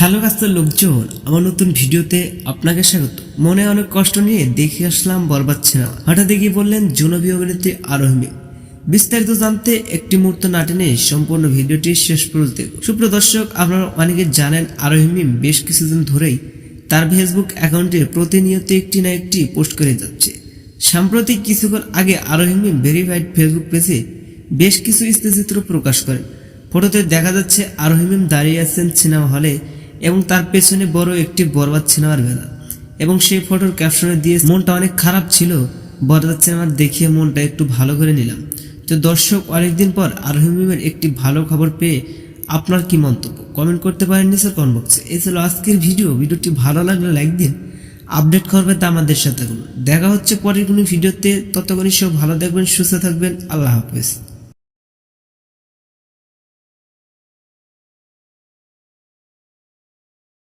Hello কাস্তার লোকজন, আমার নতুন ভিডিওতে আপনাকে স্বাগত। মনে অনেক কষ্ট নিয়ে দেখে আসলাম বরবাদ ছিলাম হঠাৎ গিয়ে বললেন, জনবী অভিনেত্রী আরোহী। বিস্তারিত জানতে একটি মুহূর্ত না টেনে সম্পূর্ণ ভিডিওটি শেষ পর্যন্ত সুপ্রিয় দর্শক, আপনারা অনেকে জানেন আরোহিমিম বেশ কিছুদিন ধরেই তার ফেসবুক অ্যাকাউন্টে প্রতিনিয়ত একটি না একটি পোস্ট করে যাচ্ছে। সাম্প্রতিক কিছুক্ষণ আগে আরোহিমিম ভেরিফাইড ফেসবুক পেজে বেশ কিছু স্থিরচিত্র প্রকাশ করেন। ফটোতে দেখা যাচ্ছে আরোহিমিম দাঁড়িয়ে আছেন সিনেমা হলে এবং তার পেছনে বড় একটি বরবাদ সিনেমার ব্যানার এবং সেই ফটোর ক্যাপশনে দিয়ে মনটা অনেক খারাপ ছিল। বরবাদ সিনেমা দেখিয়ে মনটা একটু ভালো করে নিলাম। তো দর্শক, অনেকদিন পর আরোহিমের একটি ভালো খবর পেয়ে আপনার কি মন্তব্য? কমেন্ট করতে পারেন নিচের কমেন্ট বক্সে এই ছিল আজকের ভিডিও ভিডিওটি ভালো লাগলে লাইক দিন। আপডেট করবে তা আমাদের সাথে দেখা হচ্ছে পরের কোনো ভিডিওতে। ততক্ষণই সব ভালো দেখবেন সুস্থ থাকবেন। আল্লাহ হাফেজ।